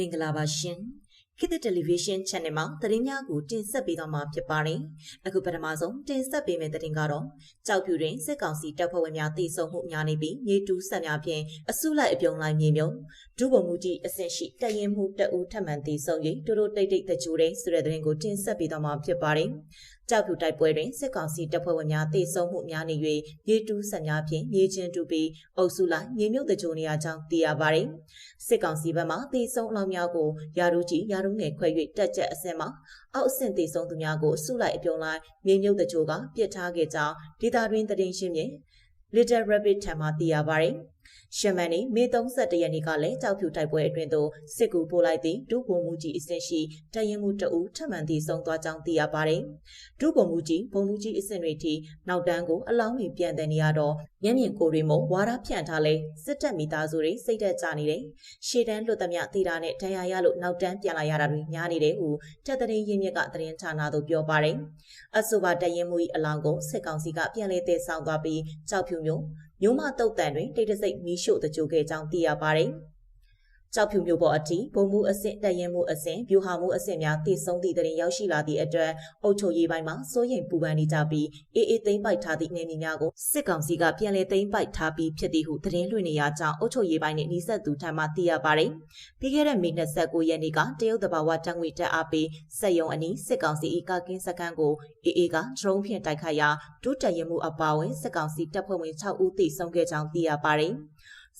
မင်္ဂလာပါရှင်ခေတ်သစ်တယ်လီဗီရှင်း channel မှာသတင်းများကိုတင်ဆက်ပေးသွားမှာဖြစ်ပါတယ်အခုပထမဆုံးတင်ဆက်ပေးမယ့်သတင်းကတော့ကြောက်ဖြူတွင်စစ်ကောင်စီတပ်ဖွဲ့ဝင်များတိစုံမှုများနေပြီးမြေတူးဆက်များဖြင့်အစုလိုက်အပြုံလိုက်မြေမြုံဒုဗိုလ်မှူးကြီးအဆင့်ရှိတပ်ရင်မှုတပ်ဦးထပ်မံတိစုံ၍တိုးတိုးတိတ်တိတ်တကြိုတဲ့ဆိုတဲ့သတင်းကိုတင်ဆက်ပေးသွားမှာဖြစ်ပါတယ် ကြောက်ဖြူတိုက်ပွဲတွင်စစ်ကောင်စီတပ်ဖွဲ့ဝင်များတိစုံမှုများနေ၍မြေတူးဆက်များဖြင့်မြေချင်းတူပြီးအုပ်စုလိုက်မြေမြုပ်တကြိုနေရကြောင်းသိရပါတယ်စစ်ကောင်စီဘက်မှတိစုံအလောင်းများကိုယာရုကြီးယာရုငယ်ခွဲ၍တက်ကြက်အစင်မှာအောက်အဆင့်တိစုံသူများကိုစုလိုက်အပြုံလိုက်မြေမြုပ်တကြိုကပြစ်ထားခဲ့ကြောင်းဒေတာတွင်တည်င်းရှင်းဖြင့် Little Rabbit ထံမှသိရပါတယ်။ ရှမန်နီမေ31ရက်နေ့ကလည်းကြောက်ဖြူတိုက်ပွဲအတွင်းသို့စစ်ကူပို့လိုက်သည့်ဒုဗိုလ်မှူးကြီးအဆင့်ရှိတရင်မှုတအူထပ်မံတည်ဆုံသွားကြောင်းသိရပါတယ်။ဒုဗိုလ်မှူးကြီးဗိုလ်မှူးကြီးအဆင့်တွေထိနောက်တန်းကိုအလောင်းတွေပြန်တယ်နေရတော့မျက်မြင်ကိုယ်တွေမို့ဝါရဖြန့်ထားလဲစစ်တပ်မိသားစုတွေစိတ်သက်ကြနေတယ်။ရှေ့တန်းလွတ်သမျှသေတာနဲ့ဒဏ်ရာရလို့နောက်တန်းပြန်လာရတာတွေများနေတယ်ဟုတက်တဲ့ရင်းမြစ်ကသတင်းဌာနသို့ပြောပါတယ်။အဆိုပါတရင်မှု၏အလောင်းကိုစစ်ကောင်စီကပြန်လည်တည်ဆောက်သွားပြီးကြောက်ဖြူမျိုး မြို့မတုတ်တန်တွင်တိတ်တဆိတ်မီးရှို့တကြိုခဲ့ကြောင်းသိရပါတယ်။ ကြောက်ဖြူမျိုးပေါ်အထိဘုံမှုအဆင့်တက်ရင်မှုအဆင့်ဗျူဟာမှုအဆင့်များတည်ဆုံးသည့်တရင်ရောက်ရှိလာသည့်အတွက်အုပ်ချုပ်ရေးပိုင်းမှာစိုးရိမ်ပူပန်နေကြပြီးအေးအေးသိမ့်ပိုက်ထားသည့်နေမြေများကိုစစ်ကောင်စီကပြန်လည်သိမ်းပိုက်ထားပြီးဖြစ်သည်ဟုသတင်းလွှင့်နေရကြောင်းအုပ်ချုပ်ရေးပိုင်းနှင့်နှိစက်သူထံမှသိရပါတယ်။ပြီးခဲ့တဲ့မေ29ရက်နေ့ကတရုတ်တဘာဝတံငွေတက်အားပေးစက်ယုံအနီးစစ်ကောင်စီ၏ကကင်းစခန်းကိုအေးအေးကဒရုန်းဖြင့်တိုက်ခိုက်ရာဒုတက်ရင်မှုအပါအဝင်စစ်ကောင်စီတပ်ဖွဲ့ဝင်6ဦးသေဆုံးခဲ့ကြောင်းသိရပါတယ်။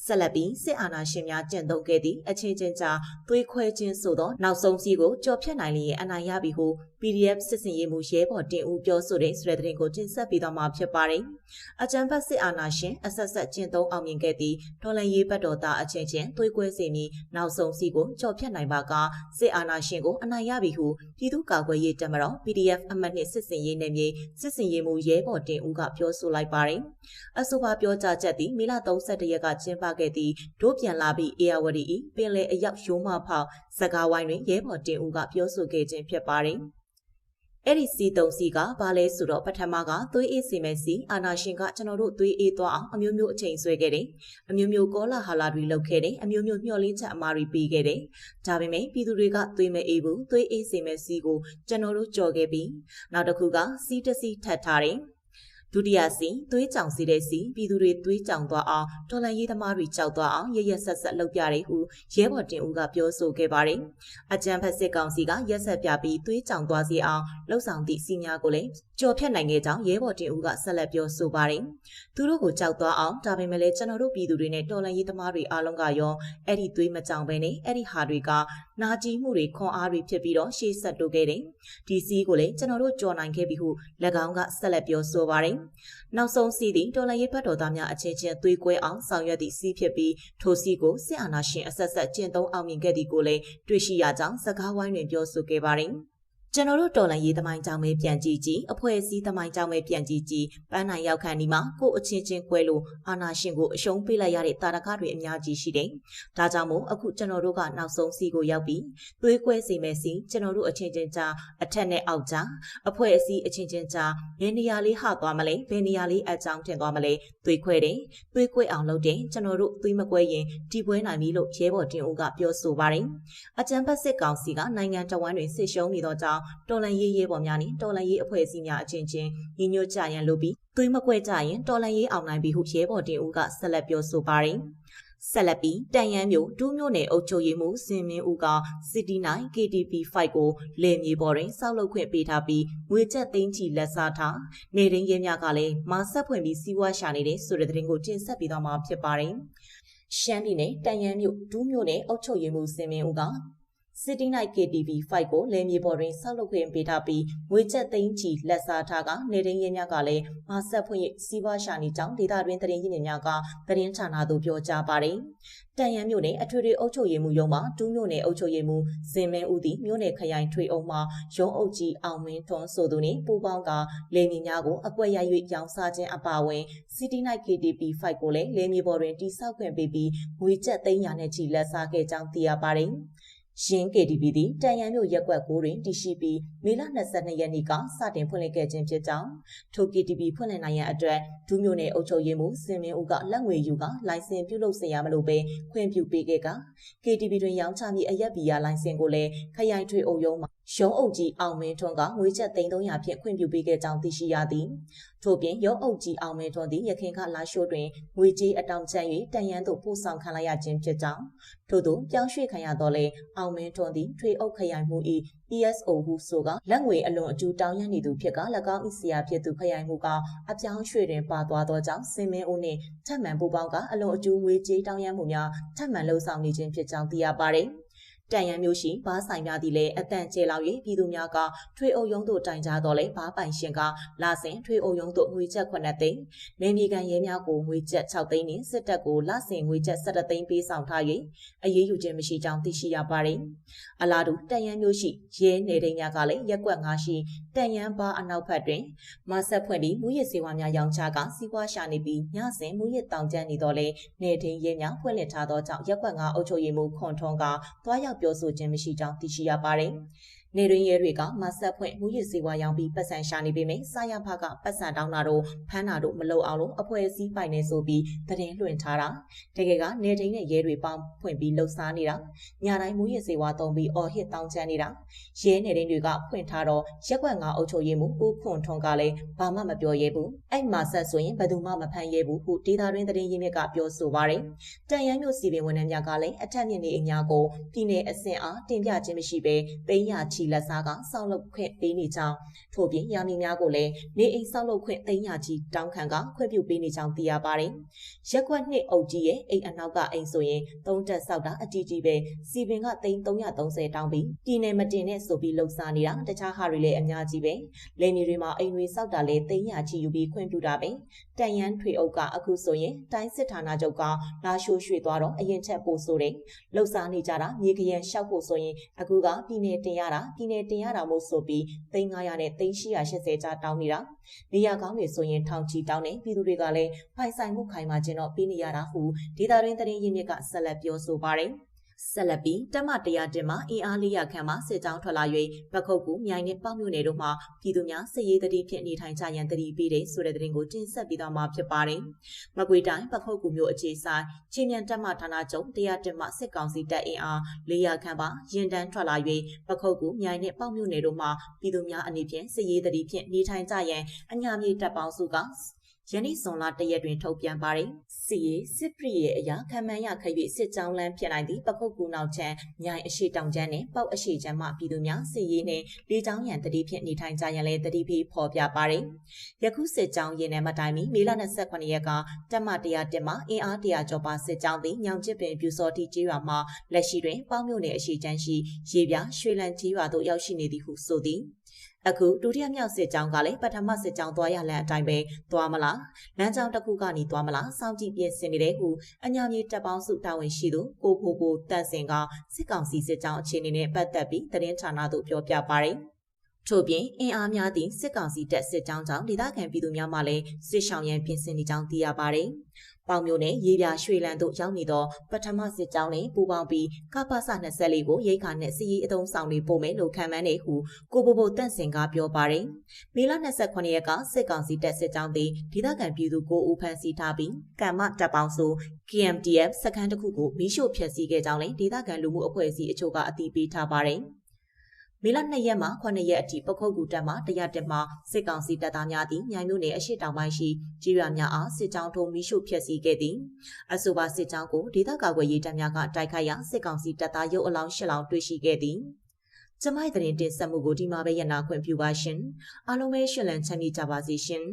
ဆက်လက်ပြီးစစ်အာဏာရှင်များကျင့်သုံးခဲ့သည့်အချင်းချင်းကြားသွေးခွဲခြင်းဆိုသောနောက်ဆုံးစီးကိုကြော်ဖြတ်နိုင်လျင်အနိုင်ရပြီဟု PDF စစ်စင်ရေးမှုရဲဘော်တင်ဦးပြောဆိုတဲ့ဆိုတဲ့သတင်းကိုတင်ဆက်ပေးသွားမှာဖြစ်ပါတယ်။အကြံဖတ်စစ်အာဏာရှင်အဆက်ဆက်ကျင့်သုံးအောင်မြင်ခဲ့သည့်တော်လှန်ရေးဘက်တော်သားအချင်းချင်းသွေးကွဲစေမည်နောက်ဆုံးစီးကိုကြော်ဖြတ်နိုင်ပါကစစ်အာဏာရှင်ကိုအနိုင်ရပြီဟုပြည်သူ့ကာကွယ်ရေးတပ်မတော် PDF အမှတ်နှစ်စစ်စင်ရေးနယ်မြေစစ်စင်ရေးမှုရဲဘော်တင်ဦးကပြောဆိုလိုက်ပါတယ်။အဆိုပါပြောကြားချက်သည်မေလ31ရက်ကကျင်းပခဲ့သည့်ဒို့ပြန်လာပြီးအေယာဝတီ၏ပင်လယ်အရောက်ရိုးမဖောက်စကားဝိုင်းတွင်ရဲဘော်တင်ဦးကပြောဆိုခဲ့ခြင်းဖြစ်ပါတယ်။အဲ့ဒီစီတုံစီကဘာလဲဆိုတော့ပထမကသွေးအေးစီမယ်စီအာနာရှင်ကကျွန်တော်တို့သွေးအေးသွားအောင်အမျိုးမျိုးအချိန်ဆွဲခဲ့တယ်အမျိုးမျိုးကောလာဟာလာတွေလုပ်ခဲ့တယ်အမျိုးမျိုးမျှော်လင့်ချက်အမှားတွေပေးခဲ့တယ်ဒါပေမဲ့ပြည်သူတွေကသွေးမအေးဘူးသွေးအေးစီမယ်စီကိုကျွန်တော်တို့ကြော်ခဲ့ပြီးနောက်တစ်ခုကစီးတစီထပ်ထားတယ် ဒုတိယစီသွေးကြောင်စီတဲ့စီပြည်သူတွေသွေးကြောင်သွားအောင်တော်လန်ရေးသမားတွေကြောက်သွားအောင်ရရဆက်ဆက်လုပ်ပြတယ်ဟုရဲဘော်တင်ဦးကပြောဆိုခဲ့ပါတယ်။အကြံဖက်စစ်ကောင်စီကရက်ဆက်ပြပြီးသွေးကြောင်သွားစေအောင်လှုပ်ဆောင်သည့်စီများကိုလည်း ကြော်ဖြတ်နိုင်ခဲ့ကြောင်းရဲဘော်တင်ဦးကဆက်လက်ပြောဆိုပါတယ်။သူတို့ကိုကြောက်သွားအောင်ဒါပေမဲ့လည်းကျွန်တော်တို့ပြည်သူတွေနဲ့တော်လန်ရေးသမားတွေအားလုံးကရောအဲ့ဒီသွေးမကြောင်ပဲနဲ့အဲ့ဒီဟာတွေကနာကြီးမှုတွေခွန်အားတွေဖြစ်ပြီးတော့ရှေ့ဆက်တိုးခဲ့တယ်။ဒီစီးကိုလည်းကျွန်တော်တို့ကြော်နိုင်ခဲ့ပြီဟု၎င်းကဆက်လက်ပြောဆိုပါတယ်။နောက်ဆုံးစီးသည်တော်လန်ရေးဘတ်တော်သားများအချင်းချင်းသွေးကွဲအောင်ဆောင်ရွက်သည့်စီးဖြစ်ပြီးထိုစီးကိုစစ်အာဏာရှင်အဆက်ဆက်ကျင့်သုံးအောင်မြင်ခဲ့သည်ကိုလည်းတွေ့ရှိရကြောင်းစကားဝိုင်းတွင်ပြောဆိုခဲ့ပါတယ်။ ကျွန်တော်တို့တော်လန်ရေးသမိုင်းကြောင်းပဲပြန်ကြည့်ကြည့်အဖွဲ့အစည်းသမိုင်းကြောင်းပဲပြန်ကြည့်ကြည့်ပန်းနိုင်ရောက်ခံဒီမှာကို့အချင်းချင်းကွဲလို့အာနာရှင်ကိုအရှုံးပေးလိုက်ရတဲ့တာရကတွေအများကြီးရှိတယ်။ဒါကြောင့်မို့အခုကျွန်တော်တို့ကနောက်ဆုံးစီကိုရောက်ပြီးသွေးကွဲစေမယ်စီကျွန်တော်တို့အချင်းချင်းကြားအထက်နဲ့အောက်ကြားအဖွဲ့အစည်းအချင်းချင်းကြားဘယ်နေရာလေးဟသွားမလဲဘယ်နေရာလေးအကြောင်းထင်သွားမလဲသွေးခွဲတယ်သွေးကွဲအောင်လုပ်တယ်ကျွန်တော်တို့သွေးမကွဲရင်တီပွဲနိုင်ပြီလို့ရဲဘော်တင်ဦးကပြောဆိုပါတယ်။အကြံဖက်စစ်ကောင်စီကနိုင်ငံတော်ဝန်တွင်စစ်ရှုံးနေသောကြောင့်တော်လန်ရေးရဲဘော်များနှင့်တော်လန်ရေးအဖွဲ့အစည်းများအချင်းချင်းညီညွတ်ကြရန်လိုပြီးသွေးမကွဲကြရင်တော်လန်ရေးအောင်နိုင်ပြီဟုရဲဘော်တင်ဦးကဆက်လက်ပြောဆိုပါတယ်ဆက်လက်ပြီးတန်ရန်မျိုးဒူးမျိုးနယ်အုပ်ချုပ်ရေးမှူးစင်မင်းဦးက City 9 KTP 5ကိုလေမြေပေါ်တွင်စောက်လုပ်ခွင့်ပေးထားပြီးငွေချက်သိန်းချီလက်စားထားနေရင်းရဲများကလည်းမာဆက်ဖွင့်ပြီးစီးပွားရှာနေတဲ့ဆိုတဲ့သတင်းကိုတင်ဆက်ပေးသွားမှာဖြစ်ပါတယ်။ရှမ်းပြည်နယ်တန်ရန်မြို့ဒူးမျိုးနယ်အုပ်ချုပ်ရေးမှူးစင်မင်းဦးက City Night KTV 5ကိုလယ်မြေပေါ်တွင်ဆောက်လုပ်ခွင့်ပေးထားပြီးငွေချက်သိန်းချီလက်စားထားကနေရင်းရဲများကလည်းမဆက်ဖွင့်စီးပွားရှာနေကြောင်းဒေသတွင်းသတင်းရင်းမြစ်များကသတင်းဌာနသို့ပြောကြားပါတယ်။တန်ရန်မြို့နယ်အထွေထွေအုပ်ချုပ်ရေးမှူးရုံးမှတူးမြို့နယ်အုပ်ချုပ်ရေးမှူးဇင်မဲဦးသည်မြို့နယ်ခရိုင်ထွေအုပ်မှရုံးအုပ်ကြီးအောင်မင်းထွန်းဆိုသူနှင့်ပူးပေါင်းကလယ်မြေများကိုအကွက်ရ၍ရောင်းစားခြင်းအပါအဝင် City Night KTP 5ကိုလည်းလယ်မြေပေါ်တွင်တိစောက်ခွင့်ပေးပြီးငွေကျပ်သိန်းရာနဲ့ချီလက်စားခဲ့ကြောင်းသိရပါတယ်။ ရှင်း KTB သည်တန်ရန်မြို့ရက်ကွက်9တွင်တည်ရှိပြီးမေလ22ရက်နေ့ကစတင်ဖွင့်လှစ်ခဲ့ခြင်းဖြစ်ကြောင်းထို KTB ဖွင့်လှစ်နိုင်ရန်အတွက်ဒူးမြို့နယ်အုပ်ချုပ်ရေးမှူးစင်မင်းဦးကလက်ငွေယူကလိုင်စင်ပြုလုပ်စေရမလို့ပဲခွင့်ပြုပေးခဲ့က KTB တွင်ရောင်းချမည့်အရက်ဘီယာလိုင်စင်ကိုလည်းခရိုင်ထွေအုပ်ရုံးမှ ရုံးအုပ်ကြီးအောင်မင်းထွန်းကငွေကျပ်300ဖြင့်ခွင့်ပြုပေးခဲ့ကြောင်းသိရှိရသည်ထို့ပြင်ရုံးအုပ်ကြီးအောင်မင်းထွန်းသည်ရခိုင်ကလာရှိုးတွင်ငွေကြေးအတောင်ကျ၍တန်ရန်သို့ပို့ဆောင်ခံလိုက်ရခြင်းဖြစ်ကြောင်းထို့သောပြောင်းရွှေ့ခံရတော့လေအောင်မင်းထွန်းသည်ထွေအုပ်ခရိုင်မှု၏ ESO ဟုဆိုကလက်ငွေအလွန်အကျူတောင်းရနေသူဖြစ်က၎င်း၏ဆရာဖြစ်သူခရိုင်မှုကအပြောင်းရွှေ့တွင်ပါသွားသောကြောင့်စင်မင်းဦးနှင့်ထပ်မံပူပေါင်းကအလွန်အကျူငွေကြေးတောင်းရမှုများထပ်မံလှုံ့ဆော်နေခြင်းဖြစ်ကြောင်းသိရပါသည် တန်ရန်မျိုးရှိဘားဆိုင်များသည်လည်းအတန်ကျဲလောက်၍ပြည်သူများကထွေအုပ်ရုံးသို့တိုင်ကြတော့လဲဘားပိုင်ရှင်ကလာစဉ်ထွေအုပ်ရုံးသို့ငွေချက်9သိန်းနေမြေကန်ရဲများကိုငွေချက်6သိန်းနှင့်စစ်တပ်ကိုလာစဉ်ငွေချက်17သိန်းပေးဆောင်ထား၍အရေးယူခြင်းမရှိကြောင်းသိရှိရပါသည်အလားတူတန်ရန်မျိုးရှိရဲနေတိန်များကလည်းရက်ကွက်9ရှိတန်ရန်ဘားအနောက်ဘက်တွင်မဆက်ဖွင့်ပြီးမူရစ်စေဝါများရောင်းချကစီးပွားရှာနေပြီးညစဉ်မူရစ်တောင်ကျန်းနေတော့လဲနေတိန်ရဲများဖွင့်လှစ်ထားသောကြောင့်ရက်ကွက်9အုပ်ချုပ်ရေးမှူးခွန်ထွန်းကသွားရောက်ပြောဆိုခြင်းမရှိကြောင်းသိရှိရပါတယ်။နေရင်းရဲတွေကမဆက်ဖွင့်မူရစ်စေဝါရောင်းပြီးပတ်စံရှာနေပေမယ့်စာရဖကပတ်စံတောင်းတာတို့ဖမ်းတာတို့မလုပ်အောင်လို့အဖွဲ့အစည်းပိုင်နေဆိုပြီးတရင်လွှင့်ထားတာတကယ်ကနေတိုင်းနဲ့ရဲတွေပေါင်းဖွင့်ပြီးလှုပ်ရှားနေတာညတိုင်းမူရစ်စေဝါသုံးပြီးအော်ဟစ်တောင်းချမ်းနေတာရဲနေတိုင်းတွေကဖွင့်ထားတော့ရက်ွက်ငါအုပ်ချုပ်ရေးမှုဦးခွန်ထွန်းကလည်းဘာမှမပြောရဲဘူးအဲ့မှာဆက်ဆိုရင်ဘယ်သူမှမဖမ်းရဲဘူးဟုဒေတာတွင်တရင်ရင်းမြစ်ကပြောဆိုပါတယ်တန်ရန်မြို့စီပင်ဝန်ထမ်းများကလည်းအထက်မြင့်နေအညာကိုပြည်내အဆင့်အားတင်ပြခြင်းမရှိဘဲသိန်းရချီလက်စားကဆောက်လုပ်ခွင့်ပေးနေကြောင်းထို့ပြင်ရာမီများကိုလည်းနေအိမ်ဆောက်လုပ်ခွင့်သိန်းရာကြီးတောင်းခံကခွင့်ပြုပေးနေကြောင်းသိရပါတယ်။ရက်ကွက်နှစ်အုပ်ကြီးရဲ့အိမ်အနောက်ကအိမ်ဆိုရင်သုံးတက်ဆောက်တာအကြီးကြီးပဲစီပင်ကသိန်း330တောင်းပြီးပြည်နယ်မတင်နဲ့ဆိုပြီးလှုပ်ရှားနေတာတခြားဟာတွေလည်းအများကြီးပဲ။လယ်မြေတွေမှာအိမ်တွေဆောက်တာလည်းသိန်းရာကြီးယူပြီးခွင့်ပြုတာပဲ။တန်ရန်ထွေအုပ်ကအခုဆိုရင်တိုင်းစစ်ဌာနချုပ်ကလာရှိုးရွှေ့သွားတော့အရင်ချက်ပို့ဆိုတယ်။လှုပ်ရှားနေကြတာမြေကရန်လျှောက်ဖို့ဆိုရင်အခုကပြည်နယ်တင်ရတာပြည်နယ်တင်ရတာမို့ဆိုပြီး3900နဲ့3880ကျတောင်းနေတာနေရာကောင်းတွေဆိုရင်ထောင်ချီတောင်းနေပြည်သူတွေကလည်းဖိုင်ဆိုင်မှုခိုင်မာခြင်းတော့ပြီးနေရတာဟုဒေတာရင်းတရင်ရင်းမြစ်ကဆက်လက်ပြောဆိုပါတယ်။ ဆက်လက်ပြီးတမတရားတင်မှာအင်အားလေးရခန့်မှစစ်ကြောင်းထွက်လာ၍ပခုတ်ကူမြိုင်နဲ့ပေါ့မြို့နယ်တို့မှာပြည်သူများစစ်ရေးတတိဖြင့်နေထိုင်ကြရန်တတိပေးတဲ့ဆိုတဲ့သတင်းကိုတင်ဆက်ပေးသွားမှာဖြစ်ပါတယ်။မကွေတိုင်းပခုတ်ကူမြို့အခြေဆိုင်ချင်းမြန်တမဌာနချုပ်တရားတင်မှစစ်ကောင်စီတပ်အင်အားလေးရခန့်ပါရင်တန်းထွက်လာ၍ပခုတ်ကူမြိုင်နဲ့ပေါ့မြို့နယ်တို့မှာပြည်သူများအနေဖြင့်စစ်ရေးတတိဖြင့်နေထိုင်ကြရန်အညာမြေတပ်ပေါင်းစုက ယနေ့ဇွန်လတရက်တွင်ထုတ်ပြန်ပါတယ်။စီရီစစ်ပရိရဲ့အရာခံမှန်းရခ၍စစ်ကြောင်းလမ်းဖြစ်နိုင်သည့်ပခုတ်ကူနောက်ချမ်းမြိုင်အရှိတောင်ချမ်းနှင့်ပေါက်အရှိချမ်းမှပြည်သူများစီရီနှင့်လေကြောင်းရန်တတိဖြင့်နေထိုင်ကြရန်လည်းတတိဖိဖော်ပြပါတယ်။ယခုစစ်ကြောင်းရင်းနှံမတိုင်မီမေလ28ရက်ကတက်မ100တက်မှအင်အား100ကျော်ပါစစ်ကြောင်းသည်ညောင်ချစ်ပင်ပြူစောတိကျေးရွာမှလက်ရှိတွင်ပေါင်းမြို့နယ်အရှိချမ်းရှိရေပြရွှေလန်းကျေးရွာသို့ရောက်ရှိနေသည်ဟုဆိုသည်။ အခုဒုတိယမြောက်စစ်ကြောင်းကလည်းပထမစစ်ကြောင်းသွားရလမ်းအတိုင်းပဲသွားမလားလမ်းကြောင်းတစ်ခုကနေသွားမလားစောင့်ကြည့်ပြင်ဆင်နေတဲ့ဟုအညာမြေတပ်ပေါင်းစုတာဝန်ရှိသူကိုဖိုကိုတန့်စင်ကစစ်ကောင်စီစစ်ကြောင်းအခြေအနေနဲ့ပတ်သက်ပြီးသတင်းဌာနသို့ပြောပြပါရယ် ထို့ပြင်အင်အားများသည့်စစ်ကောင်စီတပ်စစ်ကြောင်းကြောင့်ဒေသခံပြည်သူများမှလည်းစစ်ဆောင်ရန်ပြင်ဆင်နေကြောင်းသိရပါတယ်။ပေါင်မျိုးနဲ့ရေပြရွှေလန်တို့ရောက်နေသောပထမစစ်ကြောင်းနဲ့ပူးပေါင်းပြီးကပ္ပစ24ကိုရိတ်ခါနဲ့စီရီအုံဆောင်တွေပို့မယ်လို့ခံမှန်းနေဟုကိုဘိုဘိုတန့်စင်ကပြောပါတယ်။မေလ29ရက်ကစစ်ကောင်စီတပ်စစ်ကြောင်းသည်ဒေသခံပြည်သူကိုဦးဖမ်းဆီးထားပြီးကမ္မတပ်ပေါင်းစု KMTF စခန်းတစ်ခုကိုမီးရှို့ဖျက်ဆီးခဲ့ကြောင်းလည်းဒေသခံလူမှုအဖွဲ့အစည်းအချို့ကအသိပေးထားပါတယ်။ မေလ2ရက်မှ9ရက်အထိပခုတ်ကူတပ်မှတရားတက်မှစစ်ကောင်စီတပ်သားများသည်မြိုင်မြို့နယ်အရှိတောင်ပိုင်းရှိကြီးရွာများအားစစ်ကြောင်းထုံးမိရှုဖျက်ဆီးခဲ့သည်အဆိုပါစစ်ကြောင်းကိုဒေသကာကွယ်ရေးတပ်များကတိုက်ခိုက်ရာစစ်ကောင်စီတပ်သားရုပ်အလောင်း၈လောင်းတွေ့ရှိခဲ့သည်ကျမိုက်တဲ့တင်ဆက်မှုကိုဒီမှာပဲရနာခွင့်ပြုပါရှင်အားလုံးပဲရှင်လန်းချမ်းမြေ့ကြပါစေရှင်